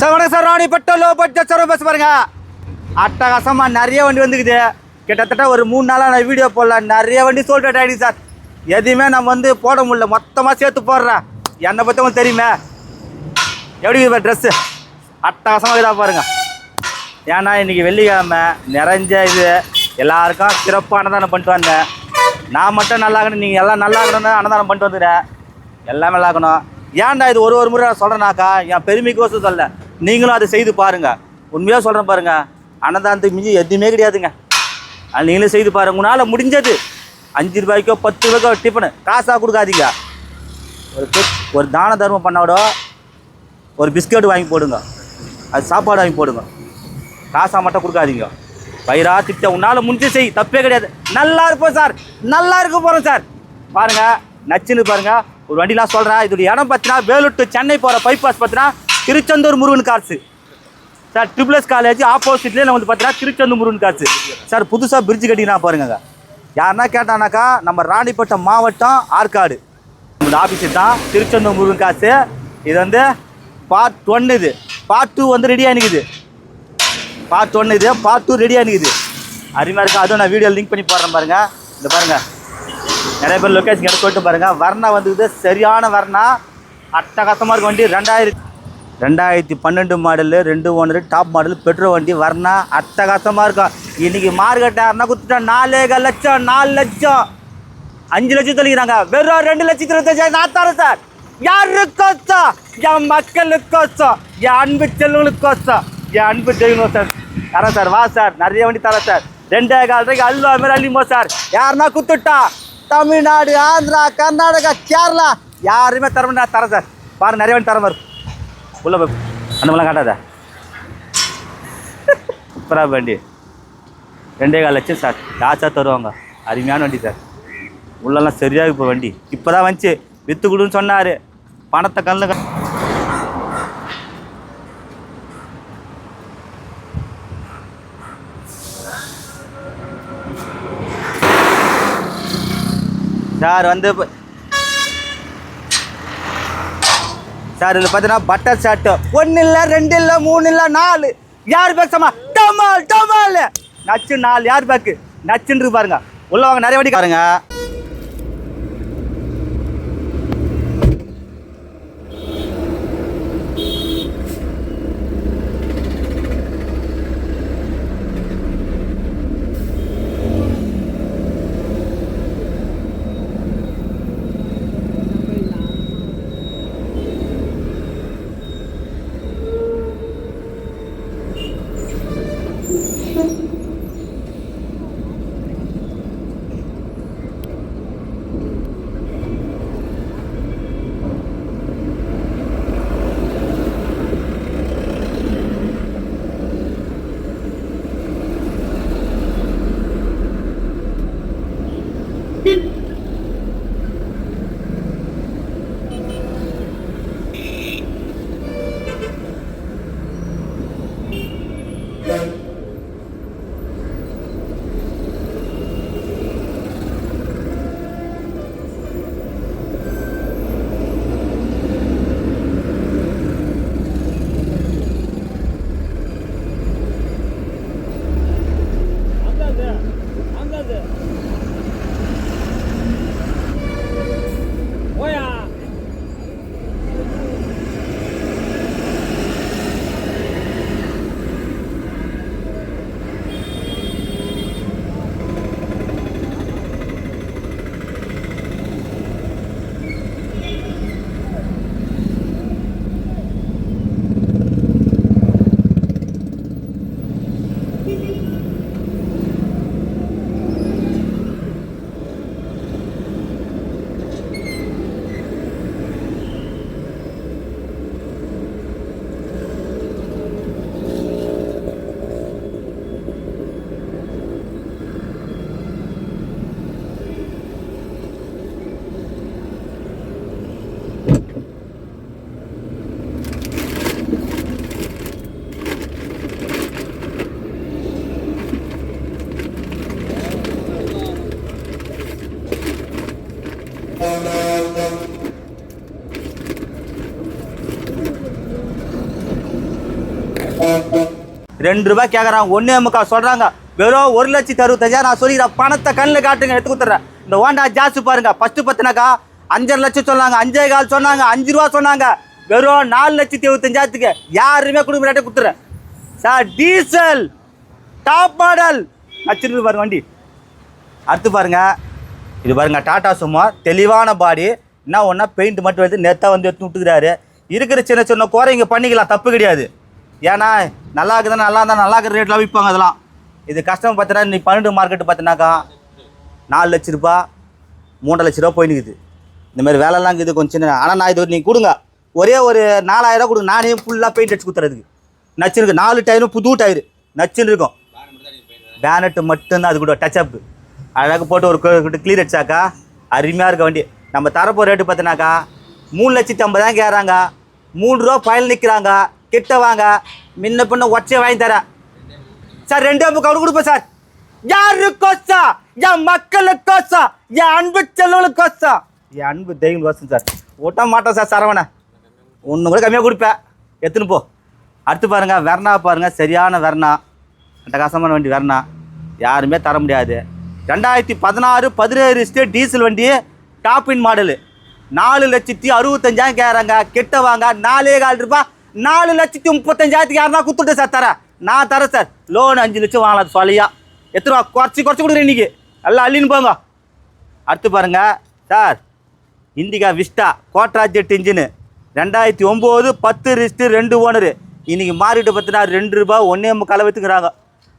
Sir வணக்கம் sir ராணிப்பட்ட low budget sir bus பாருங்க அட்டகாசமாக நிறைய வண்டி வந்துக்குது. கிட்டத்தட்ட ஒரு மூணு நாளாக நான் வீடியோ போடல. நிறைய வண்டி சோல்டேட் ஆகிடுது சார். எதையுமே நம்ம வந்து போட முடியல. மொத்தமாக சேர்த்து போடுறேன். என்னை பற்றி உங்களுக்கு தெரியுமே? எப்படி இருக்குது ட்ரெஸ்ஸு அட்டகாசமாக இதா பாருங்க. ஏன்னா இன்றைக்கி வெள்ளிக்கிழமை. நிறைஞ்ச இது. எல்லாருக்கும் சிறப்பாக அன்னதானம் பண்ணிட்டு வந்தேன். நான் மட்டும் நல்லா இருக்கணும். நீங்கள் எல்லாம் நல்லா இருக்கணும்னு அன்னதானம் பண்ணிட்டு வந்துடுறேன் எல்லாமே நல்லா இருக்கணும். ஏன்டா இது ஒரு ஒரு முறை நான் சொல்கிறேனாக்கா என் பெருமைக்கோசம் சொல்ல நீங்களும் அதை செய்து பாருங்க. உண்மையாக சொல்கிறேன் பாருங்க. அன்னதானத்துக்கு மிஞ்சி எதுவுமே கிடையாதுங்க. அது நீங்களும் செய்து பாருங்க. உங்களால் முடிஞ்சது. அஞ்சு ரூபாய்க்கோ பத்து ரூபாய்க்கோ டிஃபனு காசாக கொடுக்காதீங்க. ஒரு ஒரு தான தர்மம் பண்ணோட ஒரு பிஸ்கட் வாங்கி போடுங்க. அது சாப்பாடு வாங்கி போடுங்க. காசாக மட்டும் கொடுக்காதீங்க. வயிறா திட்ட உன்னால் முடிஞ்சு செய். தப்பே கிடையாது. நல்லா இருப்போம் சார். நல்லா இருக்க போகிறோம் சார். பாருங்க. நச்சுன்னு பாருங்கள் ஒரு வண்டிலாம் சொல்கிறேன் இதோடைய இடம் பார்த்தீங்கன்னா வேலூர் டு சென்னை போகிற பைபாஸ் பார்த்தீங்கன்னா திருச்செந்தூர் முருகன் காசு சார் ட்ரிபிள்எஸ் காலேஜ் ஆப்போசிட்லேயே நம்ம வந்து பார்த்தீங்கன்னா திருச்செந்தூர் முருகன் காசு சார் புதுசாக பிரிட்ஜ் கட்டினா பாருங்க. யாருன்னா கேட்டானாக்கா நம்ம ராணிப்பட்டம் மாவட்டம் ஆற்காடு. இந்த ஆஃபீஸு தான் திருச்செந்தூர் முருகன் காசு இது வந்து பார்ட் ஒன் இது. பார்ட் டூ வந்து ரெடியாக நிற்குது பார்ட் ஒன் இது பார்ட் டூ ரெடியாக நிற்குது அருமையாக இருக்கா. அதுவும் நான் வீடியோ லிங்க் பண்ணி போடுறேன் பாருங்கள் இந்த பாருங்கள் நிறைய பேர் லொக்கேஷன் எடுத்து சொல்லிட்டு பாருங்கள் வர்ணா வந்து சரியான வர்ணா. அட்டகாசமாக இருக்கும் வண்டி ரெண்டாயிரத்தி ரெண்டாயிரத்தி பன்னெண்டு மாடலு ரெண்டு ஒன்று டாப் மாடல் பெட்ரோல் வண்டி வர்ணா அட்டகாசமாக இருக்கும் இன்றைக்கி மார்க்கெட்டை யாருன்னா குத்துட்டா நாலேக லட்சம் நாலு லட்சம். அஞ்சு லட்சம் தெளிக்கிறாங்க வெறும் ரெண்டு லட்சத்தி இருபத்தஞ்சாயிரம் நான் தரேன் சார். யாருக்கோசம்? என் மக்களுக்கோசம். என் அன்பு செல்வங்களுக்கோசம். என் அன்பு தெய்வம் சார். தரேன் சார். வா சார். நிறைய வண்டி தரேன் சார். ரெண்டே கால் ரூபாய்க்கு அல்வா மாதிரி அள்ளிமோ சார். யாருன்னா குத்துட்டா தமிழ்நாடு ஆந்திரா கர்நாடகா கேரளா. யாருமே தர நான் தரேன் சார். பாரு நிறைய வண்டி தரேன் பாரு உள்ள போய் அந்த மாதிரிலாம் காட்டாத. சூப்பராக வண்டி. ரெண்டே கால் லட்சம் சார். காசாக தருவாங்க? அருமையான வண்டி சார். உள்ளெல்லாம் சரியாக இப்போ வண்டி. இப்போ தான் வந்துச்சு. விற்று கொடுன்னு சொன்னார். பணத்தை கல்லு சார் வந்து சார் இதில் பார்த்தீங்கன்னா பட்டர் ஷர்ட்டு ஒன்று இல்லை ரெண்டு இல்லை மூணு இல்லை நாலு. யார் பேசமா டமால் டமால். நச்சு நாலு யார் பேக்கு நச்சுன்னு பாருங்க. உள்ளவங்க நிறைய வண்டி பாருங்க. ரெண்டு ரூபாய் கேட்குறாங்க ஒன்றே முக்கால் சொல்கிறாங்க வெறும் ஒரு லட்சத்தி அறுபத்தஞ்சாயிரம் நான் சொல்லிக்கிறேன் பணத்தை கண்ணில் காட்டுங்க எடுத்து கொடுத்துட்றேன் இந்த ஹோண்டா ஜாஸ்தி பாருங்க. ஃபஸ்ட்டு பத்தினாக்கா அஞ்சரை லட்சம் சொன்னாங்க. அஞ்சே கால் சொன்னாங்க. அஞ்சு ரூபா சொன்னாங்க. வெறும் நாலு லட்சத்தி இருபத்தஞ்சாயிரத்துக்கு யாருமே கொடுக்க ரேட்டை கொடுத்துறேன். சார் டீசல் டாப் மாடல் வச்சிருக்கு பாருங்க வண்டி. அடுத்து பாருங்க. இது பாருங்க டாடா சும்மா தெளிவான பாடி என்ன ஒன்றா பெயிண்ட் மட்டும் எடுத்து நெத்தாக வந்து எடுத்து விட்டுக்கிறாரு. இருக்கிற சின்ன சின்ன குறை இங்கே பண்ணிக்கலாம். தப்பு கிடையாது. ஏன்னா நல்லா இருக்குது நல்லா இருந்தால் நல்லா இருக்கிற ரேட்லாம் விற்பாங்க அதெல்லாம் இது கஸ்டமர் பார்த்தீங்கன்னா நீ பன்னெண்டு மார்க்கெட்டு பார்த்தினாக்கா நாலு லட்ச ரூபா மூன்றரை லட்ச ரூபா போயினுக்குது இந்த மாதிரி வேலைலாம் இருக்குது கொஞ்சம் சின்ன ஆனால் நான் இது நீங்கள் கொடுங்க. ஒரே ஒரு நாலாயிரரூவா கொடுங்க. நானே ஃபுல்லாக பெயிண்ட் அடிச்சு கொடுத்துறதுக்கு நச்சுருக்கு நாலு டயரும் புது டயரு நச்சுன்னு இருக்கும். பேனட்டு மட்டும்தான் அது கூட டச் அப் அழகாக போட்டு ஒரு கிளியர் அடிச்சாக்கா அருமையாக இருக்க வண்டி. நம்ம தரப்போ ரேட்டு பார்த்தினாக்கா மூணு லட்சத்தி ஐம்பதாயிரம் கேட்குறாங்க. மூணு ரூபா ஃபைல் நிற்கிறாங்க கிட்ட வாங்க முன்ன பின்ன ஒச்சே வாங்கி தரேன். சார் ரெண்டே முக்கால் அவரு கொடுப்பேன் சார். யாருக்கோசா? என் மக்களுக்கோசா? என் அன்பு செல்வங்களுக்கோசா? என் அன்பு தெய்வங்களுக்கோசம் சார். ஓட்ட மாட்டேன் சார் சரவணை. ஒன்று கூட கம்மியாக கொடுப்பேன். எடுத்துன்னு போ. அடுத்து பாருங்க வெர்னா பாருங்க சரியான வெர்னா அட்டகாசமான வண்டி வெர்னா யாருமே தர முடியாது. ரெண்டாயிரத்தி பதினாறு பதினேழு ஸ்டேட் டீசல் வண்டி டாப்பின் மாடலு. நாலு லட்சத்தி அறுபத்தஞ்சாயிரம் கேட்குறாங்க. கெட்ட வாங்க நாலே கால் ரூபாய் நாலு லட்சத்தி முப்பத்தஞ்சாயிரத்துக்கு யாருன்னா கொடுத்துட்டு சார் தரேன் நான் தரேன் சார். லோன் அஞ்சு லட்சம் வாங்கலாம் சொல்லியா எத்தனை ரூபா? குறைச்சி குறைச்சி கொடுக்குறேன் இன்னைக்கு. நல்லா அள்ளின்னு போங்க. அடுத்து பாருங்கள் sir Indica Vista Quadrajet engine ரெண்டாயிரத்தி ஒம்பது பத்து ரிஸ்ட்டு ரெண்டு ஓனரு இன்றைக்கி மாறிட்டு பார்த்தினா ரெண்டு ரூபாய் ஒன்றே முக்கால் விற்றுக்கிறாங்க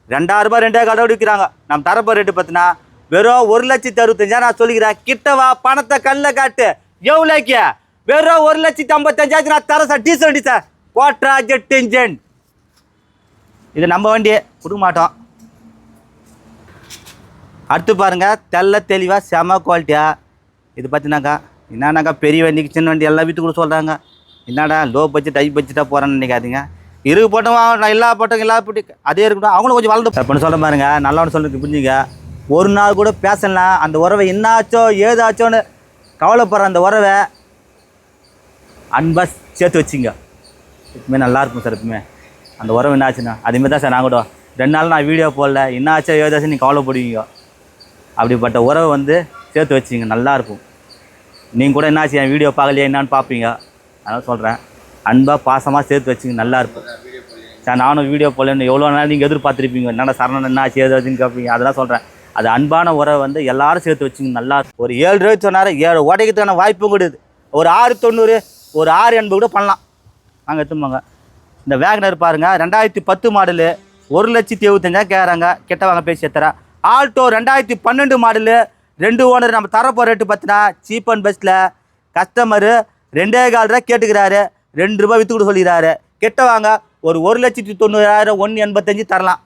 ரெண்டாயிரம் ரூபாய் ரெண்டே கால் விற்கிறாங்க நம்ம தரப்போ ரேட்டு பார்த்தினா வெறும் ஒரு லட்சத்தி அறுபத்தஞ்சாயிரம் நான் சொல்லிக்கிறேன். கிட்டவா பணத்தை கல்லில் காட்டு. எவ்வளோக்கு வெறும் ஒரு லட்சத்தி ஐம்பத்தஞ்சாயிரத்து நான் தரேன் சார் டீசல் வண்டி சார். கோட்ரா ஜெட் இன்ஜின் இது நம்ம வண்டி கொடுக்க மாட்டோம் அடுத்து பாருங்க தெள்ள தெளிவாக செம குவாலிட்டியாக இது பார்த்தினாக்கா என்னன்னாக்கா பெரிய வண்டிக்கு சின்ன வண்டி எல்லாம் வீட்டுக்குள்ளே சொல்கிறாங்க என்னடா லோ பட்ஜெட் ஹை பட்ஜெட்டாக போகிறேன்னு நினைக்காதீங்க. இருக்கு போட்டோம் நான் எல்லா போட்டோம் எல்லா போட்டு அதே இருக்கட்டும் அவங்களும் கொஞ்சம் வளர்ந்து பண்ண சொல்ல பாருங்க நல்லவனு சொல்லுங்க புரிஞ்சுங்க. ஒரு நாள் கூட பேசலாம் அந்த உறவை என்னாச்சோ ஏதாச்சோன்னு கவலைப்படுற அந்த உறவை அன்பாக சேர்த்து வச்சுங்க. எப்பவுமே நல்லா இருக்கும் சார் எப்பவுமே. அந்த உறவு என்ன ஆச்சுன்னா அதுமாரி தான் சார் நான் கூட. ரெண்டு நாள் நான் வீடியோ போடல. என்ன ஆச்சோ ஏதாச்சும் நீங்கள் கவலைப்படுவீங்க. அப்படிப்பட்ட உறவை வந்து சேர்த்து வச்சுங்க நல்லா இருக்கும். நீங்கள் கூட என்னாச்சு என் வீடியோ பார்க்கலையே என்னான்னு பார்ப்பீங்க. அதனால் சொல்கிறேன் அன்பாக பாசமாக சேர்த்து வச்சிங்க நல்லா இருக்கும். சார் நானும் வீடியோ போடலன்னு எவ்வளோ நாள் நீங்கள் எதிர்பார்த்துருப்பீங்க. என்னடா சரணன் என்ன ஆச்சு ஏதாச்சுன்னு கேட்பீங்க அதெல்லாம் சொல்கிறேன் அது அன்பான உறவை வந்து எல்லாரும் சேர்த்து வச்சுங்க நல்லா இருக்கும். ஒரு ஏழு ரூபாய் சொன்னார் ஏழு உடைக்கிறதுக்கான வாய்ப்பும் கிடையாது. ஒரு ஆறு தொண்ணூறு ஒரு ஆறு எண்பது கூட பண்ணலாம். அங்கே எடுத்துப்பாங்க இந்த வேகனர் பாருங்கள் ரெண்டாயிரத்தி பத்து மாடலு ஒரு லட்சத்தி எழுபத்தஞ்சாயிரம் கேட்குறாங்க கெட்ட வாங்க பேசி தரேன் ஆல்டோ ரெண்டாயிரத்தி பன்னெண்டு மாடலு ரெண்டு ஓனர் நம்ம தரப்போ ரேட்டு பார்த்தினா சீப் அண்ட் பெஸ்ட்டில் கஸ்டமரு ரெண்டே கால் ரூபா கேட்டுக்கிறாரு ரெண்டு ரூபாய் விற்று கூட சொல்லிடுறாரு வாங்க ஒரு ஒரு லட்சத்தி தொண்ணூறாயிரம் ஒன்று எண்பத்தஞ்சு தரலாம்.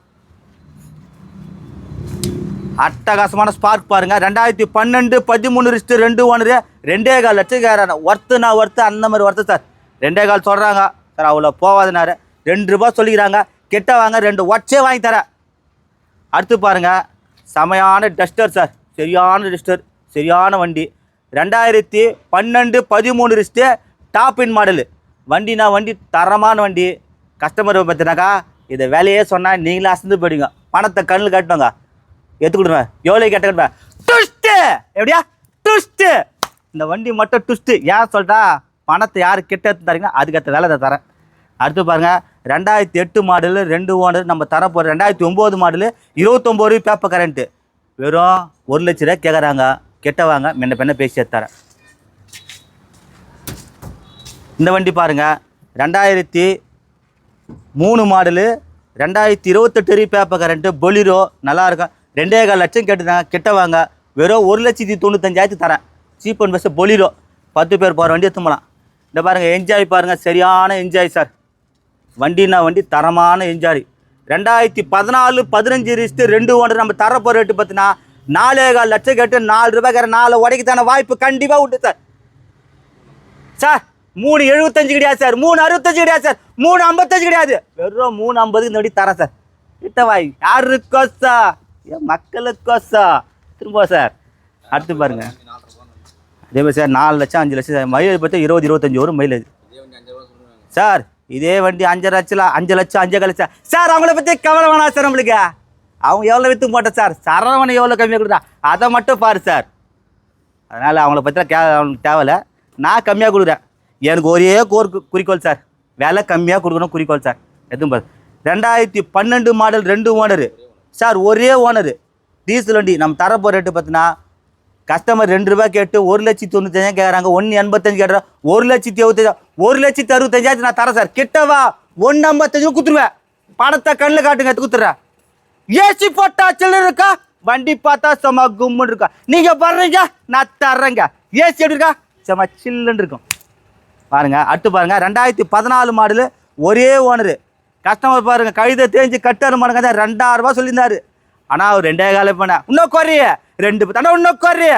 அட்டகாசமான ஸ்பார்க் பாருங்கள் ரெண்டாயிரத்தி பன்னெண்டு பதிமூணு ரிஸ்ட்டு ரெண்டு ஓனரு ரெண்டே கால் லட்சம் கேட்குறாங்க ஒர்த்துனா ஒர்த்து அந்த மாதிரி ஒர்த்து சார் ரெண்டே கால் சொல்கிறாங்க சார் அவ்வளோ போவாதுனாரு. ரெண்டு ரூபா சொல்லிக்கிறாங்க. கெட்ட வாங்க ரெண்டு ஒட்சே வாங்கி தரேன். அடுத்து பாருங்கள் செமையான டஸ்டர் சார். சரியான டஸ்டர். சரியான வண்டி. ரெண்டாயிரத்தி பன்னெண்டு பதிமூணு ரிஸ்ட்டு டாப் இன் மாடலு வண்டினா வண்டி தரமான வண்டி. கஸ்டமர் பார்த்தினாக்கா இதை வேலையே சொன்னால் நீங்களே அசந்து போயிடுங்க பணத்தை கண்ணில் கட்டணுங்க எடுத்துக்கிடுவேன் எவ்வளோ கேட்ட டுஸ்ட்டு எப்படியா? டுஸ்ட்டு இந்த வண்டி மட்டும் டுஸ்ட்டு ஏன் சொல்லிட்டா பணத்தை யார் கிட்ட எடுத்து தரீங்கன்னா அதுக்கேற்ற வேலை தான் தரேன். அடுத்து பாருங்கள் ரெண்டாயிரத்தி எட்டு மாடலு ரெண்டு ஓனர் நம்ம தர போகிற ரெண்டாயிரத்தி ஒம்பது மாடலு இருபத்தொம்பது ரூபாய் பேப்பர் கரண்ட்டு வெறும் ஒரு லட்ச ரூபா கேட்குறாங்க கெட்ட வாங்க முன்ன பெண்ணை பேசி எடுத்து தரேன். இந்த வண்டி பாருங்க ரெண்டாயிரத்தி மூணு மாடலு ரெண்டாயிரத்தி இருபத்தெட்டு ரூபாய் பேப்பர் கரண்ட்டு பொலிரோ நல்லாயிருக்கும் ரெண்டே கால் லட்சம் கேட்டுருந்தாங்க கிட்ட வாங்க வெறும் ஒரு லட்சத்தி தொண்ணூத்தஞ்சாயிரத்து தரேன். சீப் அண்ட் பெஸ்ட்டு பொலிரோ பத்து பேர் போகிற வண்டி எடுத்துமலாம் இந்த பாருங்கள் என்ஜாய் பாருங்கள் சரியான என்ஜாய் சார் வண்டினா வண்டி தரமான என்ஜாய் ரெண்டாயிரத்தி பதினாலு பதினஞ்சு ரிஸ்ட்டு ரெண்டு ஒன்று நம்ம தரப்போ ரேட்டு பார்த்தீங்கன்னா நாலே கால் லட்சம் கேட்டு நாலு ரூபாய்க்கார நாலு உடைக்கத்தான வாய்ப்பு கண்டிப்பாக உண்டு சார் சார் மூணு எழுபத்தஞ்சு கிடையாது சார் மூணு அறுபத்தஞ்சு கிடையாது சார் மூணு ஐம்பத்தஞ்சு கிடையாது. வெறும் மூணு ஐம்பதுக்கு இந்த வண்டி தரேன் சார் கிட்ட வாய் யாருக்கோசா ஏன் மக்களுக்கோசா திரும்ப சார் அடுத்து பாருங்கள் அதே மாதிரி சார் நாலு லட்சம் அஞ்சு லட்சம் மைலேஜ் பார்த்தா இருபது இருபத்தஞ்சி வரும் மைலேஜ் சார் இதே வண்டி அஞ்சு லட்சம் அஞ்சு லட்சம் அஞ்சு லட்சம். சார் அவங்கள பற்றி கவலை வேணாம் சார் நம்மளுக்கு. அவங்க எவ்வளோ விற்று போட்டோம் சார்? சரவணை எவ்வளோ கம்மியாக கொடுத்தா? அதை மட்டும் பாரு சார். அதனால் அவங்கள பற்றி கே அவனுக்கு தேவையில்ல நான் கம்மியாக கொடுக்குறேன். எனக்கு ஒரே கோர் குறிக்கோள் சார். விலை கம்மியாக கொடுக்கணும் குறிக்கோள் சார். எதுவும் பாரு. ரெண்டாயிரத்தி பன்னெண்டு மாடல் ரெண்டு ஓனரு சார் ஒரே ஓனரு டீசல் வண்டி நம்ம தரப்போ ரேட்டு பார்த்தீங்கன்னா கஸ்டமர் ரெண்டு ரூபாய் கேட்டு ஒரு லட்சத்தி தொண்ணூத்தஞ்சாயிரம் கேட்குறாங்க ஒன்று எண்பத்தஞ்சு கேட்குறா ஒரு லட்சத்தி எழுபத்தஞ்சா ஒரு லட்சத்தி அறுபத்தஞ்சாயிரத்து நான் தரேன் சார். கிட்டவா ஒன்று ஐம்பத்தஞ்சு குத்துருவேன் பணத்தை கண்ணில் காட்டுங்க குத்துறேன் ஏசி போட்டா சில்லர் இருக்கா? வண்டி பார்த்தா செம கும்முன்னு இருக்கா? நீங்கள் வர்றீங்க நான் தர்றேங்க. ஏசி எப்படி இருக்கா? செம சில்லுன்னு இருக்கும். பாருங்க அட்டு பாருங்க. ரெண்டாயிரத்தி பதினாலு மாடலு ஒரே ஓனரு கஸ்டமர் பாருங்க கழுதை தேஞ்சு கட்டாரு மாடுங்க தான். ரெண்டாயிரம் ரூபாய் சொல்லியிருந்தாரு. ஆனால் அவர் ரெண்டே காலம் பண்ண இன்னும் குறைய. ரெண்டு பத்து ஆனால் இன்னும் குறைய.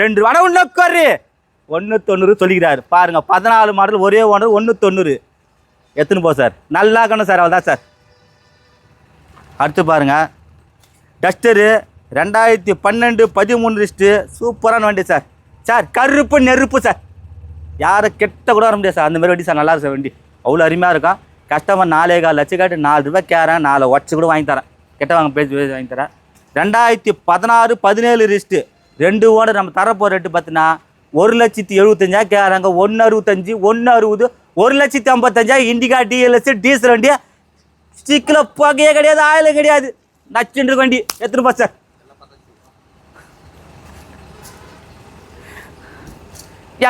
ரெண்டு ரூபா. ஆனால் இன்னும் குறைய. ஒன்று தொண்ணூறு சொல்லிக்கிறாரு. பாருங்கள் பதினாலு மாடல் ஒரே ஓனர் ஒன்று தொண்ணூறு. எத்தனை போ சார். நல்லா இருக்கணும் சார் அவள் தான் சார். அடுத்து பாருங்கள் டஸ்டரு ரெண்டாயிரத்தி பன்னெண்டு பதிமூணு லிஸ்ட்டு. சூப்பரான வண்டி சார். சார் கருப்பு நெருப்பு சார். யாரை கெட்ட கூட வர முடியாது சார். அந்த மாதிரி வண்டி சார் நல்லா இருக்கும் சார் வண்டி. அவ்வளோ அருமையாக இருக்கும் கஸ்டமர் நாலே கால் லட்சம் காட்டு நாலு ரூபாய் கேரேன் நாலு ஒச்சு கூட வாங்கி தரேன். கெட்ட வாங்க பேசி பேசி வாங்கி தரேன். ரெண்டாயிரத்தி பதினாறு பதினேழு ரிஸ்ட்டு. ரெண்டு ஓனர் நம்ம தரப்போ ரேட்டு பார்த்தீங்கன்னா ஒரு லட்சத்தி எழுபத்தஞ்சா கேட்குறாங்க ஒன்று அறுபத்தஞ்சு ஒன்று அறுபது ஒரு லட்சத்தி ஐம்பத்தஞ்சா இண்டிகா டிஎல்எஸ் டீசல் வண்டி. ஸ்டிக்கில் புகையே கிடையாது ஆயிலும் கிடையாது. நச்சுன்ற வண்டி எத்தனை பஸ் சார்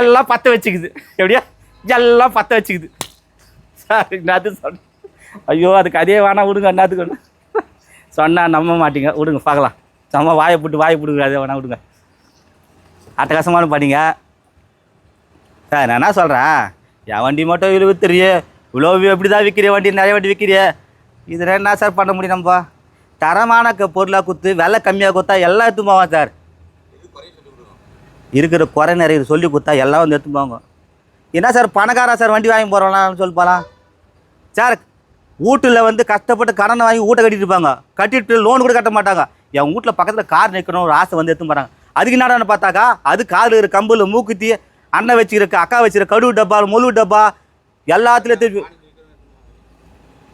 எல்லாம் பற்ற வச்சுக்குது. எப்படியா? எல்லாம் பற்ற வச்சுக்குது. சார் என்னது சொன்ன ஐயோ அதுக்கு அதே வேணாம் விடுங்க என்னத்துக்கு ஒன்று சொன்னால் நம்ப மாட்டீங்க. விடுங்க பார்க்கலாம். சும்மா வாயை போட்டு வாயை போட்டு வேணா விடுங்க அட்டகாசமான பண்ணிங்க சார் நான் என்ன சொல்கிறேன் என் வண்டி மட்டும் இவ்வளோ வித்துறியே இவ்வளோ எப்படி தான் விற்கிறிய வண்டி நிறைய வண்டி விற்கிறியே இதில் என்ன சார் பண்ண முடியும் நம்ம? தரமான க பொருளாக கொடுத்து விலை கம்மியாக கொடுத்தா எல்லாம் எடுத்து போவான் சார் இருக்கிற குறை நிறைய சொல்லி கொடுத்தா எல்லாம் வந்து எடுத்து போவாங்க. என்ன சார் பணக்காரா சார் வண்டி வாங்கி போகிறோம்லாம் சொல்லி போகலாம் சார் வீட்டில் வந்து கஷ்டப்பட்டு கடனை வாங்கி வீட்டை கட்டிட்டு இருப்பாங்க. கட்டிட்டு லோன் கூட கட்ட மாட்டாங்க. என் வீட்டில் பக்கத்தில் கார் நிற்கணும் ஒரு ஆசை வந்து எடுத்து போகிறாங்க அதுக்கு என்னடான்னு பார்த்தாக்கா அது கால் இருக்கிற கம்பில் மூக்குத்தி அண்ணன் வச்சுருக்க அக்கா வச்சுருக்க கடுகு டப்பா முழு டப்பா எல்லாத்துலேயும் திருப்பி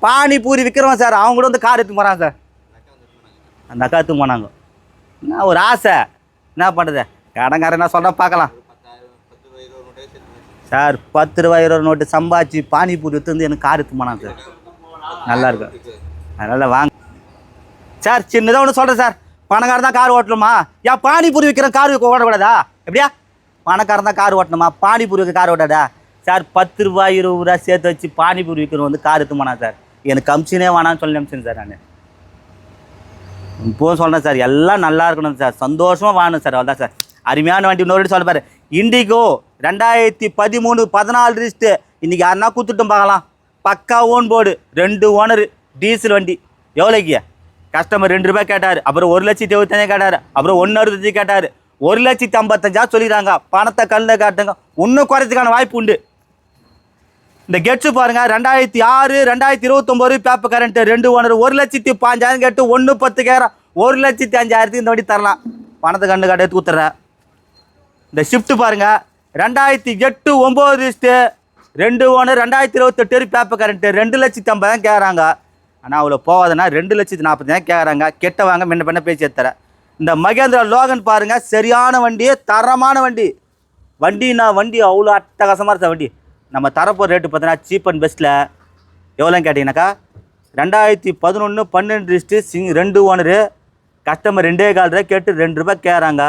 பானிபூரி விற்கிறவன் சார். அவங்க கூட வந்து கார் எடுத்து போகிறாங்க சார். அந்த அக்கா எடுத்து போனாங்க. என்ன ஒரு ஆசை. என்ன பண்ணுறது கடங்காரன் என்ன சொல்கிறேன் பார்க்கலாம். சார் பத்து ரூபாய் இருபது நோட்டு சம்பாதிச்சு பானிபூரி விற்று வந்து எனக்கு கார் எடுத்து போனாங்க சார். நல்லா இருக்கும் அதனால் வாங்க. சார் சின்னதாக ஒன்று சொல்கிறேன் சார். பணக்காரன் தான் கார் ஓட்டணுமா? ஏன் பானிபூரி விற்கிற கார் ஓடக்கூடாதா? எப்படியா? பணக்காரன் தான் கார் ஓட்டணுமா? பானிபூரி வைக்க கார் ஓட்டாதா? சார் பத்து ரூபாய் இருபது ரூபா சேர்த்து வச்சு பானிபூரி விற்கிறவங்க வந்து கார் எடுத்து போனா சார். எனக்கு கமிஷனே வேணாம்னு சொல்லி அமிச்சேன் சார் நான். இப்போவும் சொல்கிறேன் சார் எல்லாம் நல்லா இருக்கணும் சார். சந்தோஷமாக வாங்கணும் சார் அவ்வளோதான் சார். அருமையான வண்டி இன்னொரு வாட்டி சொல்ல பாரு. இண்டிகோ ரெண்டாயிரத்தி பதிமூணு பதினாலு ரிஸ்ட்டு இன்றைக்கி யாருன்னா கூத்துட்டும் பார்க்கலாம். பக்கா ஓன் போர்டு ரெண்டு ஓனர் டீசல் வண்டி. எவ்வளோக்கு கஸ்டமர் ரெண்டு ரூபாய் கேட்டார். அப்புறம் ஒரு லட்சத்தி எழுபத்தஞ்சா கேட்டார். அப்புறம் ஒன்று அறுபத்தஞ்சு கேட்டார். ஒரு லட்சத்தி ஐம்பத்தஞ்சா சொல்லிடுறாங்க. பணத்தை கல்லில் காட்டுங்க. இன்னும் குறைச்சிக்கான வாய்ப்பு உண்டு. இந்த கெட்ஸு பாருங்க. ரெண்டாயிரத்தி ஆறு ரெண்டாயிரத்தி இருபத்தொம்போது பேப்பர் கரண்ட் ரெண்டு ஓனர் ஒரு லட்சத்தி பாஞ்சாயிரம் கேட்டு ஒன்று பத்து கேரம் ஒரு லட்சத்தி அஞ்சாயிரத்துக்கு இந்த வண்டி தரலாம். பணத்தை கண்டு காட்ட எடுத்து கொடுத்துட்றேன் இந்த ஷிஃப்ட் பாருங்கள் ரெண்டாயிரத்தி எட்டு ஒம்பது லிஸ்ட்டு ரெண்டு ஒன்று ரெண்டாயிரத்தி இருபத்தெட்டு பேப்பர் கரண்ட்டு ரெண்டு லட்சத்தி தான் கேட்குறாங்க ஆனால் அவ்வளோ போகாதுன்னா ரெண்டு லட்சத்தி நாற்பதாயிரம் கேட்குறாங்க கெட்ட வாங்க முன்ன பண்ண பேசி எடுத்துறேன். இந்த மகேந்திரா லோகன் பாருங்கள் சரியான வண்டி தரமான வண்டி. வண்டினா வண்டி அவ்வளோ அட்டகாசமாக இருந்த வண்டி. நம்ம தரப்போகிற ரேட்டு பார்த்தீங்கன்னா சீப் அண்ட் பெஸ்ட்டில் எவ்வளோன்னு கேட்டிங்கனாக்கா ரெண்டாயிரத்தி பதினொன்று பன்னெண்டு லிஸ்ட்டு சிங் ரெண்டு ஓனரு கஸ்டமர் ரெண்டே கால் ரூபாய் கேட்டு ரெண்டு ரூபாய் கேட்குறாங்க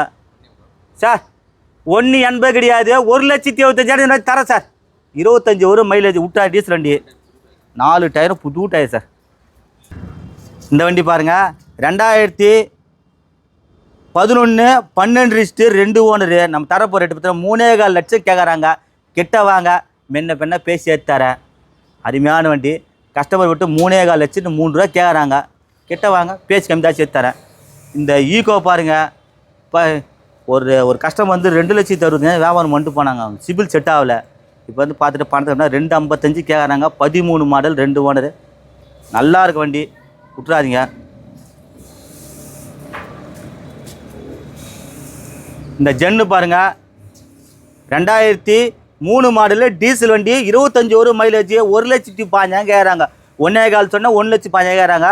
சார் ஒன்று எண்பது கிடையாது ஒரு லட்சத்தி இருபத்தஞ்சாயிரம் தரேன் சார். இருபத்தஞ்சி வரும் மைலேஜ் விட்டா டீசல் வண்டி. நாலு டயரும் புது டயர் சார் இந்த வண்டி பாருங்கள் ரெண்டாயிரத்தி பதினொன்று பன்னெண்டு ரிஸ்ட்டு ரெண்டு ஓனரு நம்ம தரப்போ ரேட்டு பார்த்தா மூணே கால் லட்சம் கேட்குறாங்க கிட்ட வாங்க. மென்ன பெண்ண பேசி ஏற்றுத்தரேன் அருமையான வண்டி. கஸ்டமர் விட்டு மூணே கால் லட்சத்து மூணு ரூபா கேட்குறாங்க கிட்ட வாங்க. பேசி கம்மி தான் இந்த ஈகோ பாருங்கள் இப்போ ஒரு ஒரு கஸ்டமர் வந்து ரெண்டு லட்சத்தி அறுபது வியாபாரம் பண்ணிட்டு போனாங்க. அவங்க சிபில் செட் ஆகல. இப்போ வந்து பார்த்துட்டு பணத்தை ரெண்டு ஐம்பத்தஞ்சு கேட்குறாங்க பதிமூணு மாடல் ரெண்டு ஓனரு நல்லா இருக்கு வண்டி. விட்றாதீங்க இந்த ஜென்னு பாருங்க. ரெண்டாயிரத்தி மூணு மாடலு டீசல் வண்டி இருபத்தஞ்சி ஒரு மைலேஜ் ஒரு லட்சத்தி பாஞ்சாங்க கேட்குறாங்க ஒன்றே கால் சொன்னால் ஒன்று லட்சம் பாஞ்சாங்க கேட்குறாங்க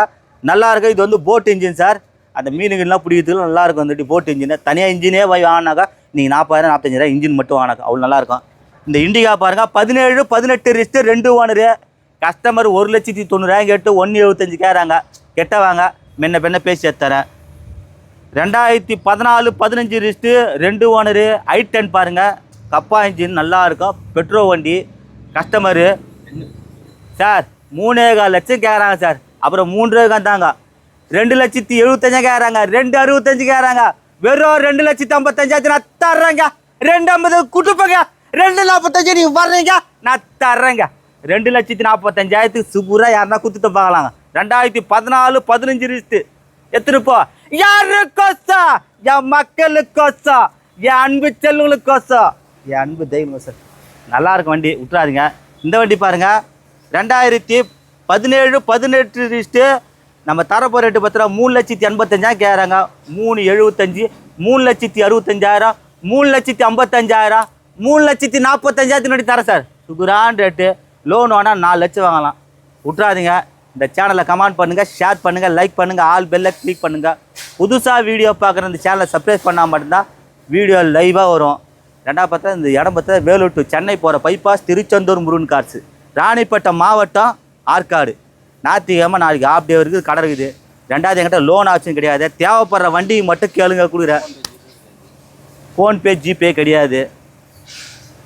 நல்லா இருக்கு இது வந்து போட் இன்ஜின் சார் அந்த மீனுங்கள்லாம் பிடிக்கிறதுக்கு நல்லா இருக்கும். வந்துட்டு போட் இன்ஜின் தனியாக இன்ஜினே போய் வாங்கினாக்கா நீங்கள் நாற்பதாயிரம் நாற்பத்தஞ்சாயிரம் இன்ஜின் மட்டும் வாங்கினாக்கா அவ்வளோ நல்லா இருக்கும். இந்த இண்டிகா பாருங்க பதினேழு பதினெட்டு ரிஸ்ட்டு ரெண்டு ஓனரு கஸ்டமர் ஒரு லட்சத்தி தொண்ணூறாயிரம் கேட்டு ஒன்று எழுபத்தஞ்சு கேட்குறாங்க. கெட்ட வாங்க முன்ன பின்ன பேசி எடுத்துறேன். ரெண்டாயிரத்தி பதினாலு பதினஞ்சு ரிஸ்ட்டு ரெண்டு ஓனரு ஐ டென் பாருங்கள் கப்பா இன்ஜின் நல்லா இருக்கும். பெட்ரோல் வண்டி. கஸ்டமரு சார் மூணே கால் லட்சம் கேட்குறாங்க சார். அப்புறம் மூன்று தாங்க ரெண்டு லட்சத்தி எழுபத்தஞ்சா கேட்குறாங்க. ரெண்டு அறுபத்தஞ்சு கேட்குறாங்க. வெறும் ரெண்டு லட்சத்தி ஐம்பத்தஞ்சாயிரத்து நான் தர்றேங்க. ரெண்டு ஐம்பது குட்டுப்பங்க ரெண்டு நாற்பத்தஞ்சு நீ வர்றீங்க நான் தர்றேங்க. ரெண்டு லட்சத்தி நாற்பத்தஞ்சாயிரத்துக்கு சூப்பராக யாருன்னா குத்துட்டு பார்க்கலாங்க ரெண்டாயிரத்தி பதினாலு பதினஞ்சு ரிஸ்ட்டு எத்திருப்போம் யாருக்கோசா என் மக்களுக்கோசா என் அன்பு செல்வங்களுக்கோசா என் அன்பு தெய்வம் சார். நல்லா இருக்கும் வண்டி விட்டுறாதீங்க இந்த வண்டி பாருங்க. ரெண்டாயிரத்தி பதினேழு பதினெட்டு ரிஸ்ட்டு நம்ம தரப்போ ரேட்டு பார்த்தா மூணு லட்சத்தி எண்பத்தஞ்சாயிரம் கேட்குறாங்க மூணு எழுபத்தஞ்சி மூணு லட்சத்தி அறுபத்தஞ்சாயிரம் மூணு லட்சத்தி ஐம்பத்தஞ்சாயிரம். மூணு லட்சத்தி நாற்பத்தஞ்சாயிரத்து நோட்டி தரேன் சார். சுகுரான் ரேட்டு லோன் வேணால் நாலு லட்சம் வாங்கலாம். விட்றாதீங்க இந்த சேனலை கமெண்ட் பண்ணுங்கள் ஷேர் பண்ணுங்கள் லைக் பண்ணுங்கள் ஆல் பெல்லை கிளிக் பண்ணுங்கள் புதுசாக வீடியோ பார்க்குற இந்த சேனலை சப்ஸ்கிரைப் பண்ணால் மட்டும்தான் வீடியோ லைவாக வரும். ரெண்டாவது பார்த்தா இந்த இடம் பார்த்தா வேலூர் டு சென்னை போகிற பைபாஸ் திருச்செந்தூர் முருகன் கார்ஸ் ராணிப்பட்டம் மாவட்டம் ஆற்காடு. ஞாயிற்றுக்கிழமை நாளைக்கு ஆஃப் டே இருக்குது கடை இருக்குது. ரெண்டாவது என்கிட்ட லோன் ஆப்ஷன் கிடையாது. தேவைப்படுற வண்டியை மட்டும் கேளுங்க கொடுக்குறேன் ஃபோன்பே ஜிபே கிடையாது.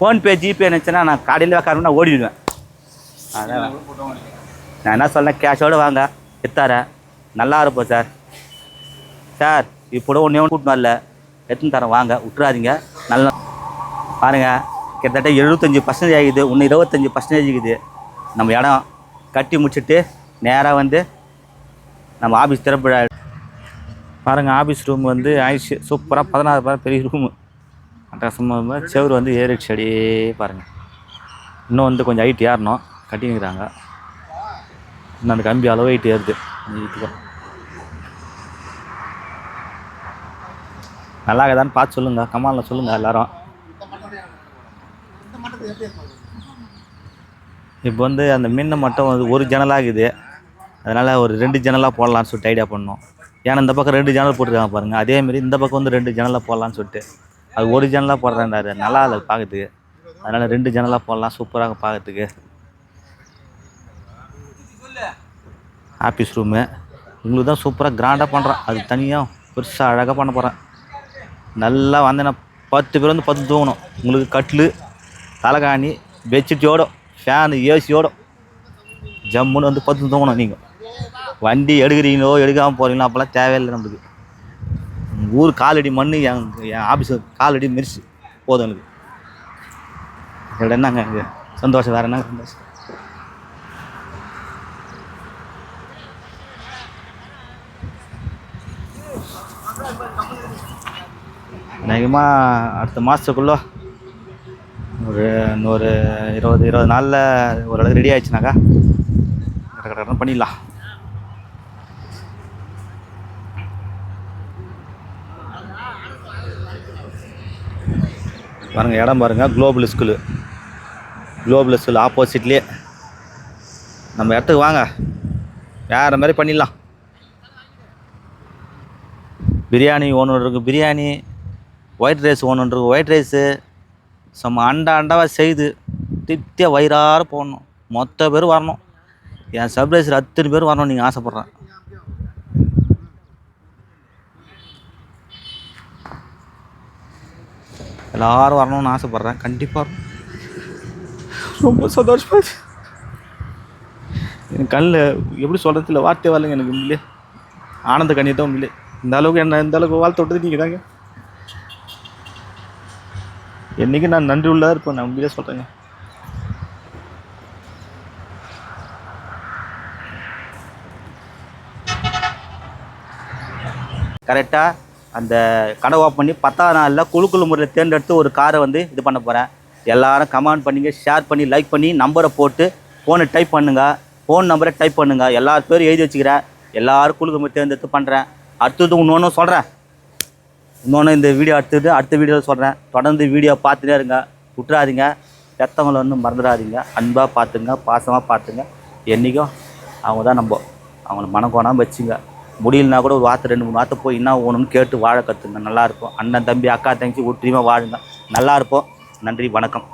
ஃபோன்பே ஜிபே நினச்சேன்னா நான் கடையில் உட்காருன்னா ஓடிடுவேன். அதான். நான் என்ன சொல்லேன் கேஷோடு வாங்க. எத்தார நல்லா இருப்போம் சார். சார் இப்போ ஒன்றே ஒன்று கூட்டினு வரல. எடுத்துன்னு தரேன். வாங்க. விட்டுறாதீங்க. நல்லா பாருங்க. கிட்டத்தட்ட எழுபத்தஞ்சி பர்சன்டேஜ் ஆகுது ஒன்று இருபத்தஞ்சி பர்சன்டேஜ் இருக்குது நம்ம இடம் கட்டி முடிச்சுட்டு நேராக வந்து நம்ம ஆஃபீஸ் திறப்புழா பாருங்கள் ஆஃபீஸ் ரூம் வந்து ஆயிடுச்சு. சூப்பராக பதினாறு பேர் பெரிய ரூமு அட்டகாசமாக செவர் வந்து ஏறிடுச்சு அப்படியே பாருங்கள் இன்னும் வந்து கொஞ்சம் ஹைட் ஏறணும். கட்டினுக்கிறாங்க இன்னும் அந்த கம்பி அளவு ஹைட் ஏறுது. வீட்டுக்கு ஹைட்டுக்கு நல்லா இருக்குதான்னு பார்த்து சொல்லுங்கள் கமாலில் சொல்லுங்கள் எல்லாரும். இப்போ வந்து அந்த மின்னை மட்டும் வந்து ஒரு ஜன்னலாகுது அதனால் ஒரு ரெண்டு ஜன்னலாக போடலான்னு சொல்லிட்டு ஐடியா பண்ணோம். ஏன்னா இந்த பக்கம் ரெண்டு ஜன்னல் போட்டிருக்காங்க பாருங்கள் அதேமாரி இந்த பக்கம் வந்து ரெண்டு ஜன்னலாக போடலான்னு சொல்லிட்டு. அது ஒரு ஜன்னலாக போடுறேன்டாரு. நல்லா இல்லை பார்க்கறதுக்கு அதனால் ரெண்டு ஜன்னலாக போடலாம். சூப்பராக பார்க்கறதுக்கு ஆஃபீஸ் ரூமு. உங்களுக்கு தான் சூப்பராக கிராண்டாக பண்ணுறோம் அது தனியாக பெருசாக அழகாக பண்ண போகிறேன் நல்லா வந்தேன்னா பத்து பேர் வந்து பத்து தூங்கணும். உங்களுக்கு கட்டில் தலைகாணி பெட்ஷீட்டோட ஃபேனு ஏசியோட ஜம்முன்னு வந்து பத்து தூங்கணும் நீங்கள் வண்டி எடுக்கிறீங்களோ எடுக்காமல் போகிறீங்களோ அப்போல்லாம் தேவையில்லை நம்மளுக்கு. உங்க ஊர் காலடி மண் என் என் ஆஃபீஸு காலடி மெரிச்சு போதும் எனக்கு இதோட என்னங்க இங்கே சந்தோஷம் வேறு என்ன சந்தோஷம் அநேகமாக அடுத்த மாதத்துக்குள்ளே ஒரு இன்னொரு இருபது இருபது நாளில் ஓரளவுக்கு ரெடி ஆயிடுச்சுனாக்கா கட கடன்னு பண்ணிடலாம் பாருங்கள் இடம் பாருங்கள் குளோபல் ஸ்கூலு குளோபல் ஸ்கூல் ஆப்போசிட்லேயே நம்ம இடத்துக்கு வாங்க. வேறு மாதிரி பண்ணிடலாம். பிரியாணி ஒன்று இருக்குது பிரியாணி ஒயிட் ரைஸ் ஒன்று இருக்குது ஒயிட் ரைஸு செம்ம அண்டா அண்டாவாக செய்து திருப்தியாக வயிறார போடணும். மொத்த பேர் வரணும். என் சர்ப்ரைஸில் அத்தனை பேர் வரணும் நீங்கள் ஆசைப்பட்றேன். எல்லாரும் வரணும்னு ஆசைப்பட்றேன். கண்டிப்பாக ரொம்ப சந்தோஷமா இருக்கு. என் கண்ணில் எப்படி சொல்கிறது இல்லை வார்த்தை வரலைங்க எனக்கு உண்மையிலே. ஆனந்த கண்ணீர் தான் உண்மையிலே. இந்த அளவுக்கு என்ன இந்த அளவுக்கு வாழ்த்து விட்டது நீங்கள் தாங்க. என்றைக்கு நான் நன்றி உள்ளதாக இருப்பேன் நான் உண்மையிலே சொல்கிறேங்க கரெக்டாக அந்த கடை ஓப்பன் பண்ணி பத்தாவது நாளில் குழுக்குழு முறையில் தேர்ந்தெடுத்து ஒரு காரை வந்து இது பண்ண போகிறேன் எல்லாரும் கமெண்ட் பண்ணிங்க ஷேர் பண்ணி லைக் பண்ணி நம்பரை போட்டு ஃபோனை டைப் பண்ணுங்கள் ஃபோன் நம்பரை டைப் பண்ணுங்கள் எல்லா பேரும் எழுதி வச்சுக்கிறேன். எல்லாரும் குழுக்கு முறை தேர்ந்தெடுத்து பண்ணுறேன் அடுத்தது இன்னொன்று சொல்கிறேன் இன்னொன்று இந்த வீடியோ அடுத்தது அடுத்த வீடியோவில் சொல்கிறேன் தொடர்ந்து வீடியோ பார்த்துட்டே இருங்க. விட்டுறாதீங்க பெற்றவங்கள வந்து மறந்துடாதீங்க. அன்பாக பார்த்துங்க பாசமாக பார்த்துங்க. என்றைக்கும் அவங்க தான் நம்ம அவங்கள மனம் கோணாமல் வச்சுங்க. முடியலனா கூட ஒரு வார்த்தை ரெண்டு மூணு வார்த்தை போய் என்ன ஓணும்னு கேட்டு வாழ கற்றுங்க நல்லாயிருக்கும் அண்ணன் தம்பி அக்கா தங்கச்சி ஒற்றுமையாக வாழுங்க. நல்லா இருப்போம். நன்றி வணக்கம்.